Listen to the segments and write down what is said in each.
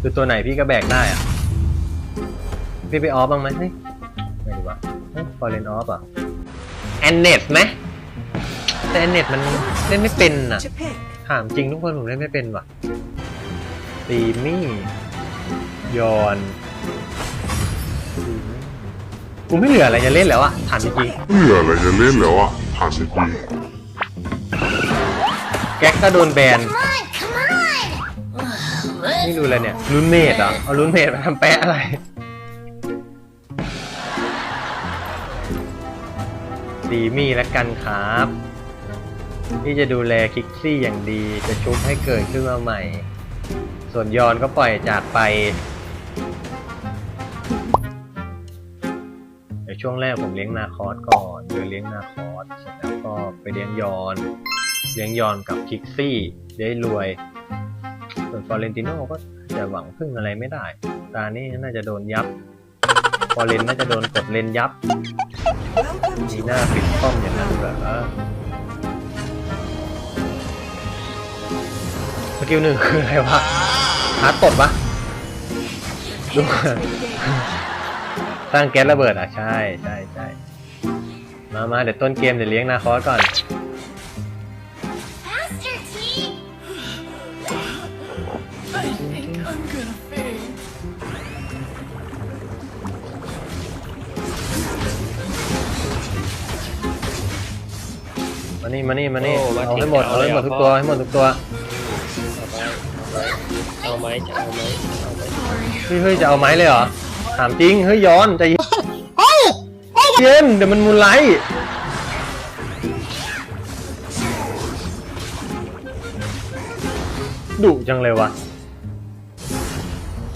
คือตัวไหนพี่ก็แบกได้อะพี่ไปออฟบ้างไหมเฮ้ยไม่ดีวะฟอร์เรนออฟอะแอนเนตไหมแต่แอนเนตมันเล่นไม่เป็นอะ To pick. ถามจริงทุกคนผมเล่นไม่เป็นว่ะตีมี่ยอนตีมี่กูไม่เหลืออะไรจะเล่นแล้วอะถามจริงไม่เหลืออะไรจะเล่นแล้วอะถามจริงๆแก๊กก็โดนแบน นี่ดูอะไรเนี่ยลุ้นเมดเหรอเอาลุ้นเมดมาทำแปะอะไรดีมี่แล้วกันครับที่จะดูแลคิกซี่อย่างดีจะชุบให้เกิดขึ้นมาใหม่ ส่วนยอนก็ปล่อยจากไปเดี๋ยวช่วงแรกผมเลี้ยงนาคอสก่อนเดี๋ยวเลี้ยงนาคอสเสร็จแล้วก็ไปเลี้ยงยอน เลี้ยงยอนกับคิกซี่ได้รวย ส่วนฟอเรนติโน่ก็จะหวังพึ่งอะไรไม่ได้ ตานี้น่าจะโดนยับ ฟอเรนน่าจะโดนกดเลนยับ Welcome มี to หน้าปิดป้อมอย่างนั้นเหรอสกิลหนึ่งคืออะไรวะฮาร์ดตดปะดูสร้างแก๊สระเบิดอะ ใช่ใช่ใช่มามาเดี๋ยวต้นเกมเดี๋ยวเลี้ยงนาคอสก่อน I think I'm gonna faint. มานี่มานี่มานี่โอ้มาเอาถึงให้หมดเอาเอาเลยให้หมดเหรอทุกพ่อตัวให้หมดทุกตัว เอาไหมจะเอาไหมเอาไหมเฮ้ยเฮ้ยจะเอาไม้เลยเหรอ ถามจริง เฮ้ยย้อนใจเย็นเย็น เดี๋ยวมันมูลไลท์ดุจังเลยวะ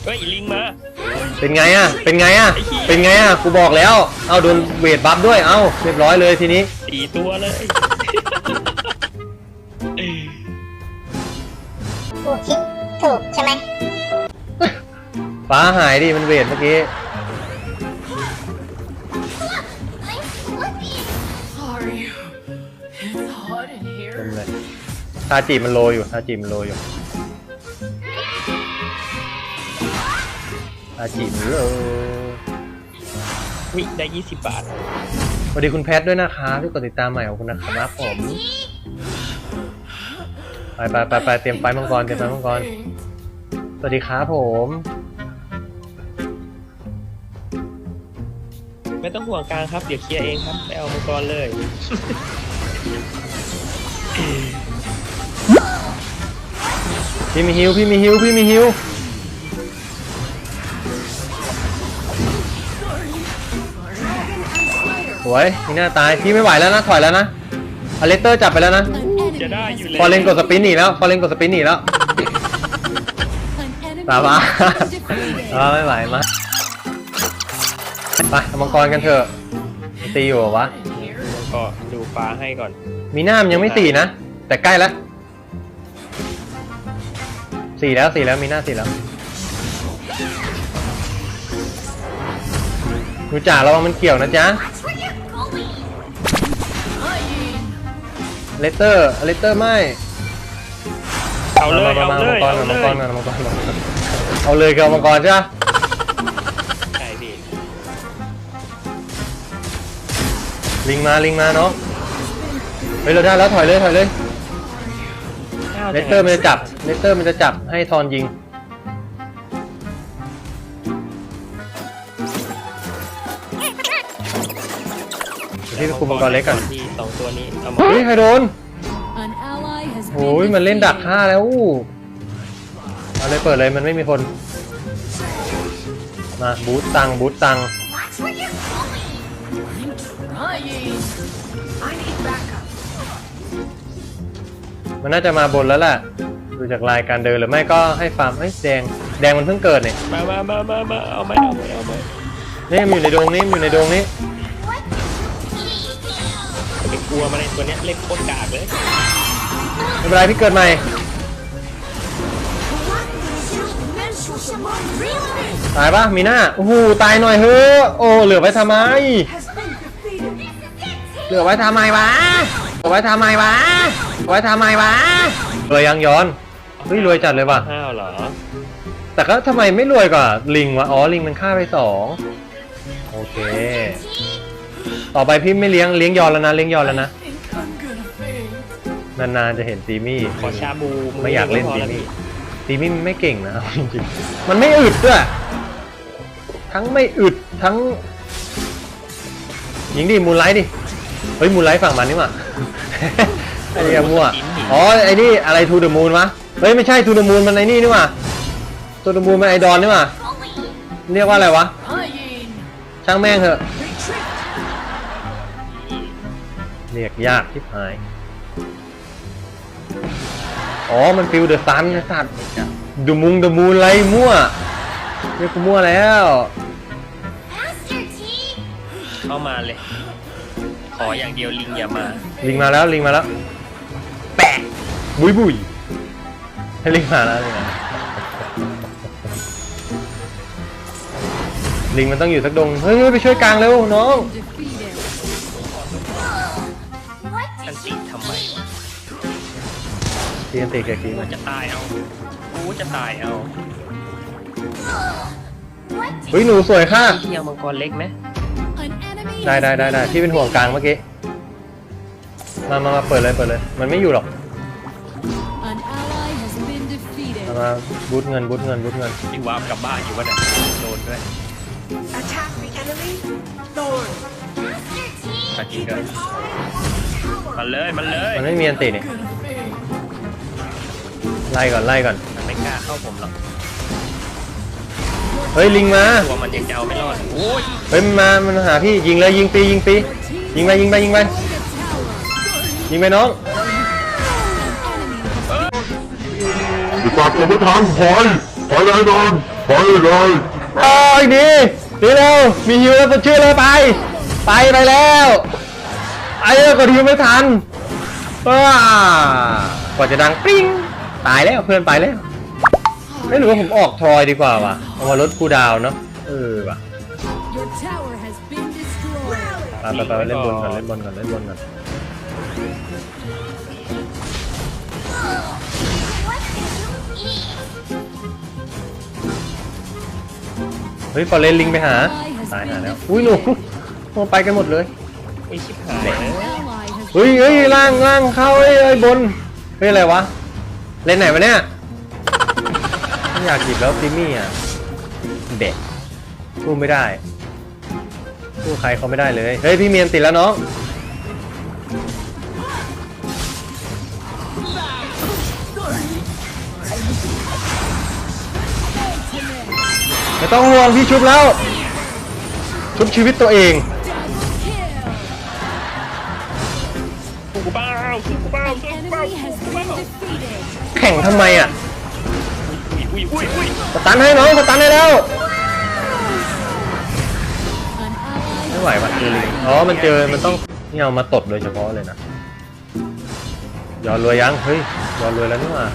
เฮ้ยลิงมา เป็นไงอะเป็นไงอะเป็นไงอะกูบอกแล้ว เอาโดนเวทบัฟด้วย เอาเรียบร้อยเลยทีนี้สี่ตัวเลย กูคิดถูกใช่ไหมฟ้าหายดิ มันเวทเมื่อกี้ Sorry. It's hot in เต็ม here. เลยทาจิมันโลอยู่ทาจิมันโลอยู่ ทาจิมันโลวิได้ยี่สิบบาท สวัสดีคุณแพทด้วยนะครับที่กดติดตามใหม่ของคุณนะครับผมไปไปไปไปเตรียมไฟมังกรเตรียมไฟมังกร สวัสดีครับผม ไม่ต้องห่วงกลางครับ เดี๋ยวเคลียร์เองครับไปเอามังกรเลย พี่มีฮิวพี่มีฮิวพี่มีฮิว สวยมีหน้าตายพี่ไม่ไหวแล้วนะถอยแล้วนะอเลสเตอร์จับไปแล้วนะจะได้อยู่เลยฟอร์เรนกดสปินหนีแล้วฟอร์เรนกดสปินหนีแล้วตาบ้าตาไม่ไหวมาไปเอามังกรกันเถอะตีอยู่เหรอวะก็ดูฟ้าให้ก่อน มีหน้ามนยังไม่สี่นะ แต่ใกล้แล้วสี่แล้วสี่แล้วมีหน้าสี่แล้วดูจ่าระวังมันเกี่ยวนะจ๊ะ เลเตอร์เลเตอร์ไม่เอาเลยมาเอามาเลมายมังกเอารเลมายมังกรมามังกรมาเอาเลยกับมังกรใช่ปะใช่พี่ลิงมาลิงมาเนาะเฮ้ยเราได้แล้วถอยเลยถอยเลยก้าวเลเตอร์มันจะจับ เลเตอร์มันจะจับให้ทอนยิง เดี๋ยวพี่ไปคุมมังกรเล็กก่อน ที่สองตัวนี้เอามาเฮ้ยใครโดน An ally has โอ้ย been มันเล่นดัก defeated. ฆ่าแล้วอู้เอาเลยเปิดเลยมันไม่มีคน มาบูตตังบูตตัง Watch where you're going! Trying. I need backup. มันน่าจะมาบนแล้วแหละดูจากลายการเดินหรือไม่ก็ให้ฟาร์มเอ้ยแดงแดงมันเพิ่งเกิดเนี่ยมามามามามาเอาไหมเอาไหมเอาไหมนี่มันอยู่ในโดงนี้มันอยู่ในโดงนี้อย่า ไปกลัวมันเลยตัวเนี้ยเล่นโคตรกากเลยไม่เป็นไรพี่เกิดใหม่ ตายปะมีหน้าโอ้โหตายหน่อยเฮ้อโอ้เหลือไว้ทำไม Has been defeated. เหลือไว้ทำไมวะเหลือไว้ทำไมวะเหลือไว้ทำไมวะรวยยังย้อนเฮ้ยรวยจัดเลยว่ะ ห้าวเหรอแต่ก็ทำไมไม่รวยกว่าลิงวะ อ๋อ ลิงมันฆ่าไปสอง โอเค ต่อไปพี่ไม่เลี้ยงเลี้ยงยอนแล้วนะเลี้ยงยอนแล้วนะ I think I'm gonna faint. นานๆจะเห็นตีมี่ ขอชาบูไม่อยากเล่นพตีแล้วมี่ตีมี่มันไม่เก่งนะเอาจริงๆมันไม่อึดด้วย ทั้งไม่อึดทั้ง ยิงดิมูลไลท์ดิ เฮ้ยมูลไลท์ฝั่งมันนี่หว่า ไอ้เหี้ยมั่ว อ๋อไอ้นี่อะไรทูเดอะมูนวะ เฮ้ยไม่ใช่ทูเดอะมูนมันไอ้นี่นี่หว่าทูเดอะมูนมันไอดอนนี่หว่า เรียกว่าอะไรวะ Dying. ช่างแม่งเถอะ Retreat. เรียกยากที่หาย อ๋อ มันฟิลเดอะซันนะสัตว์ดูมุงเดอะมูนไรมั่ว เรียกกูมั่วแล้ว Master Chief. เข้ามาเลย ขออย่างเดียวลิงอย่ามา ลิงมาแล้วลิงมาแล้ว แปะ บุยบุยให้ลิงมาแล้วลิงมาลิงมันต้องอยู่สักดง เฮ้ยไปช่วยกลางเร็วน้อง น did ติ you ทำไมวะทีนติแกกี้กูจะตายเอากูจะตายเอา What did เฮ้ยหนูสวยค่ะพี่เอามังกรเล็กไหม An enemy ได้ได้ได้ได้ที่เป็นห่วงกลางเมื่อกี้มามามาเปิดเลยเปิดเลย มันไม่อยู่หรอก An ally has been defeated. มามาบูทเงินบูทเงินบูทเงินพี่วาร์ปกลับบ้านอยู่วะเนี่ยโดนด้วย Attack the enemy. Thorn. Master Chief? มาจริงด้วย มันเลยมันเลยมันไม่มีอันตินี่ Gonna faint. ไล่ก่อนไล่ก่อนมันไม่กล้าเข้าผมหรอกเฮ้ยลิงมาตัวมันยังจะเอาไม่รอดโอ้ยเฮ้ยมันมามันหาพี่ยิงเลยยิงฟรียิงฟรียิงไปยิงไปยิงไป Destroyed a tower. ยิงไปน้องไอ้สัตว์จะไม่ทันถอยถอยเลยนอนถอยเลยโอ้ยดีดีเร็วมีฮิวแล้วสดชื่อเลยไป ไปไปแล้ว ไอ้เออกดฮิวไม่ทันว้ากว่าจะดังปิ้งตายแล้วเพื่อนไปแล้วไม่รู้ว่าผมออกทอยดีกว่าว่ะเอามาลดคูดาวเนาะเออว่ะไปไปไปเล่นบนก่อนเล่นบนก่อนเล่นบนก่อนเฮ้ยฟอร์เรนลิงไปหาตายหาแล้วอุ้ยหนูมันไปกันหมดเลย ไอ้ชิบหายเอ้ยเฮ้ยเฮ้ยล่างล่างเข้าเฮ้ยเฮ้ยบนเฮ้ยอะไรวะเล่นไหนวะเนี่ยไม่อยากหยิบแล้วติมี่อะเด็กสู้ไม่ได้สู้ใครเขาไม่ได้เลยเฮ้ยพี่เมียนติดแล้วน้องไม่ต้องห่วงพี่ชุบแล้ว ชุบชีวิตตัวเอง กูเบ้าสู้กูเบ้าสู้กูเบ้า enemy has been defeated. แข่งทำไมอะอุ้ยอุ้ยอุ้ยสตันให้น้องสตันให้แล้ว An ally ไม่ไหวว่ะเจอลิงอ๋อมันเจอมันต้องนี่เอามาตดโดยเฉพาะเลยนะยอดรวยยังเฮ้ยยอดรวยแล้วนี่หว่า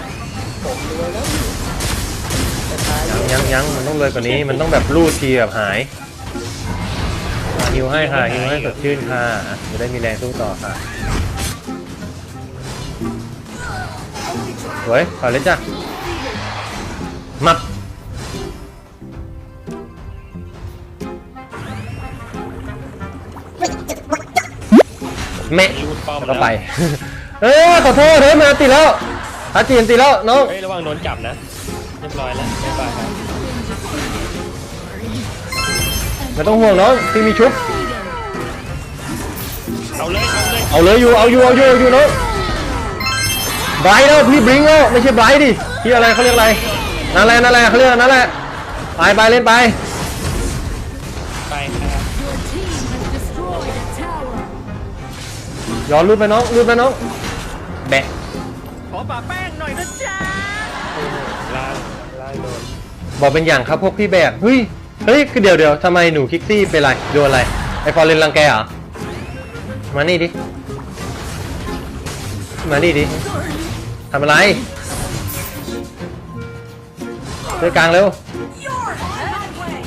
ยังยังยังมันต้องรวยกว่านี้มันต้องแบบรูดทีแบบหายอะฮิวให้ค่ะฮิวให้สดชื่นค่ะอะจะได้มีแรงสู้ต่อค่ะ สวยขอเลยจ้ะมับแม่รูดป้อมแล้วก็ไป เอ้ยขอโทษเฮ้ยมาติดแล้วอาจีนติดแล้วน้องเฮ้ยระวังโดนจับนะเรียบร้อยแล้วบ๊ายบายครับไม่ต้องห่วงน้องพี่มีชุบเอาเลยเอาเลยเอาเลยอยู่เอาอยู่เอาอยู่เอาอยู่น้อง ไบรท์แล้วพี่บลิงก์แล้วไม่ใช่ไบรท์ดิพี่อะไรเขาเรียกอะไรนั่นแหละนั่นแหละเขาเรียกนั่นแหละไปไปเล่นไปไปครับ Your team has destroyed a tower. ย้อนรูดไปน้องรูดไปน้องแบะล่างล่างโดนบอกเป็นอย่างครับพวกพี่แบกเฮ้ยเฮ้ยคือเดี๋ยวเดี๋ยวทำไมหนูคิกซี่เป็นไรโดนอะไรไอฟอร์เรนรังแกเหรอมานี่ดิมานี่ดิ ทำอะไรเจอกลางเร็ว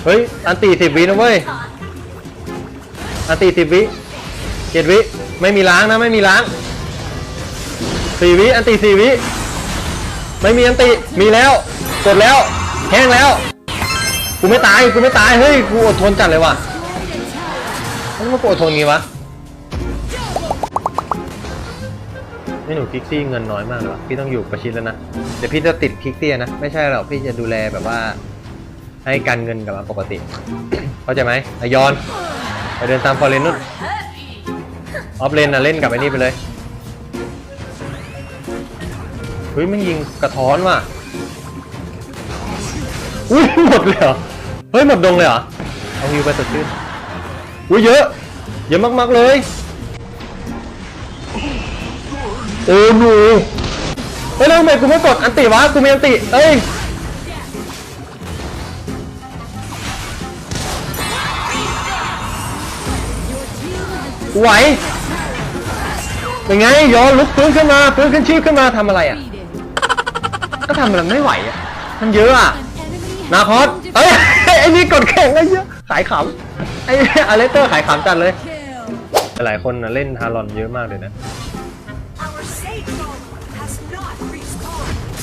เฮ้ย อันตีสิบวินะเว้ย อันตีสิบวิเจ็ดวิ ไม่มีล้างนะ ไม่มีล้างสี่วิ อันตีสี่วิ ไม่มีอันติมีแล้ว กดแล้ว แห้งแล้ว กูไม่ตาย กูไม่ตาย เฮ้ย กูอดทนจัดเลยว่ะทำไมกูอดทนงี้วะ นี่หนูคิกซี่เงินน้อยมากเหรอพี่ต้องอยู่ประชิดแล้วนะ เดี๋ยวพี่จะติดคิกซี่นะ ไม่ใช่หรอกพี่จะดูแลแบบว่า ให้การเงินกับมาปกติ เข้าใจไหมอายอน ไปเดินตามฟอร์เรนนู่นออฟเลนนะเล่นกับไอ้นี่ไปเลยเฮ้ยมันยิงกระท้อนว่ะอุ้ยหมดเลยเหรอ เฮ้ยหมดดงเลยเหรอ เอาฮิวไปสดชื่นอุ้ยเยอะ เยอะมากๆเลย โอ้หนูเฮ้ยแล้วทำไมกูไม่กดอันติวะกูมีอันติเอ้ยไหวเป็นไงย้อนลุกฟื้นขึ้นมาฟื้นขึ้นชีพขึ้นมาทำอะไรอะ ก็ทำมันไม่ไหวอะมันเยอะอะนาคอสเอ้ยไอ้นี่กดแข่งไอ้เหี้ยขายขำไอ้อเลสเตอร์ขายขำจัดเลย หลายคนนะเล่นทารอนเยอะมากเลยนะ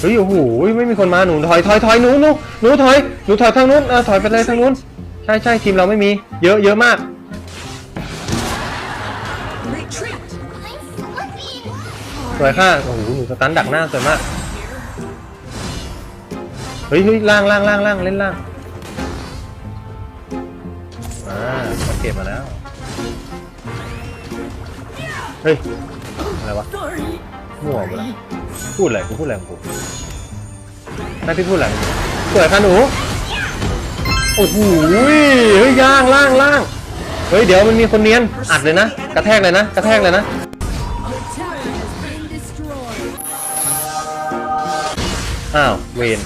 เฮ้ยโอ้โหไม่มีคนมาหนูถอยถอยถอยหนูหนูหนูถอยหนูถอยทางนู้นเออถอยไปเลยทางนู้นใช่ใช่ทีมเราไม่มี เยอะเยอะมากสวยค่ะโอ้โหหนูสตันดักหน้าสวยมากเฮ้ยเฮ้ยล่างล่างล่างล่างเล่นล่างอ่าเขาเก็บมาแล้วเฮ้ย อะไรวะมั่วไปละพูดอะไรกูพูดอะไรของกูไม่พี่พูดอะไรสวยค่ะหนูโอ้โหเฮ้ยย่างล่างล่างเฮ้ยเดี๋ยวมันมีคนเนียนอัดเลยนะ กระแทกเลยนะ กระแทกเลยนะ The tower has been destroyed. อ้าวเวน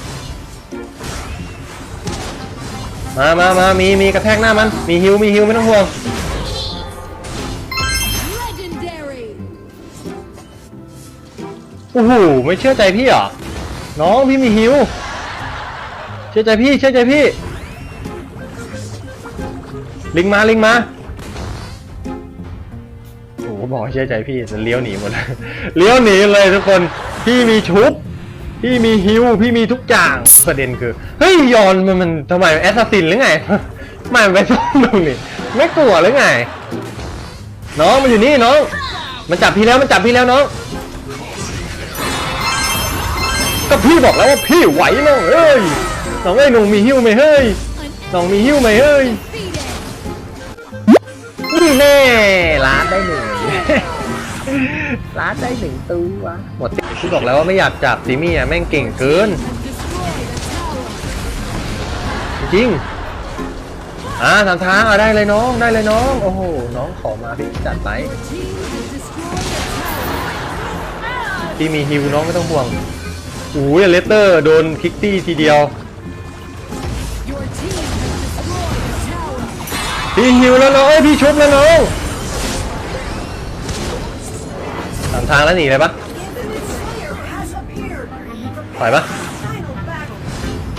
มามามามีมีกระแทกหน้ามัน มีฮิวมีฮิวไม่ต้องห่วง โอ้โหไม่เชื่อใจพี่เหรอ น้องพี่มีฮิว เชื่อใจพี่เชื่อใจพี่ ลิงมาลิงมา โอ้โหบอกเชื่อใจพี่จะเลี้ยวหนีหมดเลยเลี้ยวหนีเลยทุกคน พี่มีชุบ พี่มีฮิว พี่มีทุกอย่างประเด็นคือ เฮ้ยยอนมันมันทำไมแอสซัสซินหรือไงไม่มันไปซ่อนตรงนี้ไม่กลัวหรือไง น้องมันอยู่นี่น้อง มันจับพี่แล้วมันจับพี่แล้วน้อง ก็พี่บอกแล้วว่าพี่ไหวน้องเอ้ยน้องเอ้ยหนุ่มมีหิ้วไหมเฮ้ยน้องมีหิ้วไหมเฮ้ยนี่แน่ร้านได้หนึ่งร้านได้หนึ่งตัวหมดพี่บอกแล้วว่าไม่อยากจับซิมี่อะแม่งเก่งเกิน จริงอ่าทำท้าเอาได้เลยน้องได้เลยน้อง โอ้โห น้องขอมาพี่จัดไปพี่มีฮิวน้องไม่ต้องห่วง อู้ยเลสเตอร์โดนคิกตี้ทีเดียว Your team has destroyed a tower. พี่ฮิวแล้วน้องเอ้ยพี่ชุบแล้วน้องตามทางแล้วหนีเลยปะ Slayer has appeared. ถอยปะ Final battle.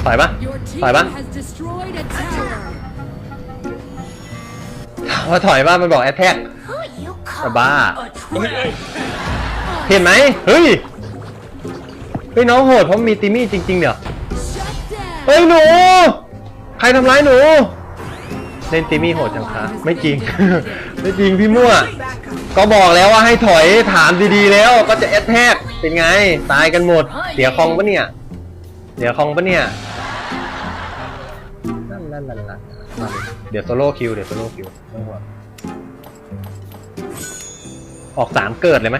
ถอยปะ Your team ถอยปะ has destroyed a tower. พอถอยปะมันบอกแอตแทก Who you จะ call? บ้า A trap. เห็นไหมเฮ้ย เฮ้ยน้องโหดเพราะมีติมี่จริง ๆเดี๋ยว Shut down. เฮ้ยหนู ใครทำร้ายหนู เล่นติมี่โหดจังคะไม่จริง ไม่จริงพี่มั่ว Back up. ก็บอกแล้วว่าให้ถอยถามดีๆแล้วก็จะแอตแทกเป็นไง ตายกันหมด เสียคองปะเนี่ย เสียคองปะเนี่ยนั่นนั่นนั่นนั่นมาดิเดี๋ยวโซโล่คิวเดี๋ยวโซโล่คิวไม่ต้องห่วงออกสามเกิดเลยไหม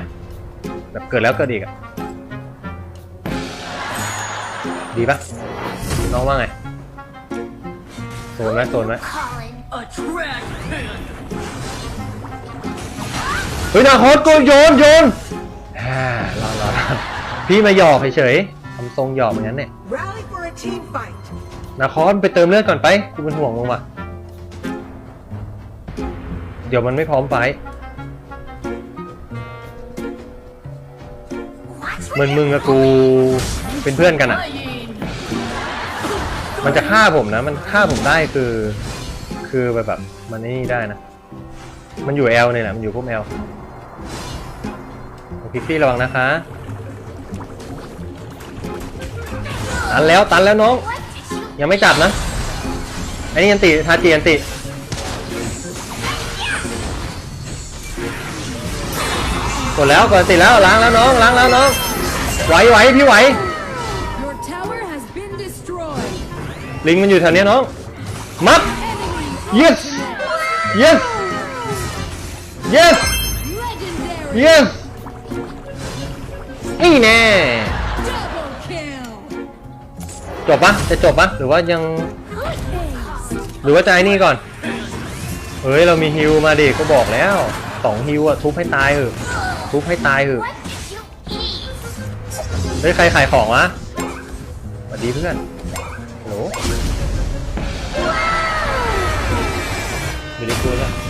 แบบเกิดแล้วเกิดอีกอะ ดีปะน้องว่าไงโซนไหมโซนไหมเฮ้ยนาคอสกูโยนโยนอ่ารอรอพี่มาหยอกเฉยๆทำทรงหยอกเหมือนนั้นเนี่ยนาคอสไปเติมเลือดก่อนไปกูเป็นห่วงมึงว่ะเดี๋ยวมันไม่พร้อมไฟท์ What's เหมือนมึงกับกูเป็นเพื่อนกันอะ มันจะฆ่าผมนะ มันฆ่าผมได้คือ คือแบบแบบมันนี่ได้นะ มันอยู่แอลเนี่ยนะมันอยู่พวกแอลพิกซี่ระวังนะคะตันแล้วตันแล้วน้อง ยังไม่จับนะไอ้นี่ยันติทาจียันติกดแล้วกดติดแล้วล้างแล้วน้องล้างแล้วน้องไหวไหวพี่ไหว ลิงมันอยู่แถวเนี้ยน้อง มัด yes yes yes yes นี่แน่ จบปะจะจบปะหรือว่ายัง หรือว่าจะไอ้นี่ก่อน เฮ้ย เรามีฮิวมาดิก็บอกแล้วสองฮิวอะทุบให้ตายเถอะทุบให้ตายเถอะเฮ้ย ใครขายของวะสวัสดีเพื่อน ฮัลโหลอยู่ในครัวแล้ว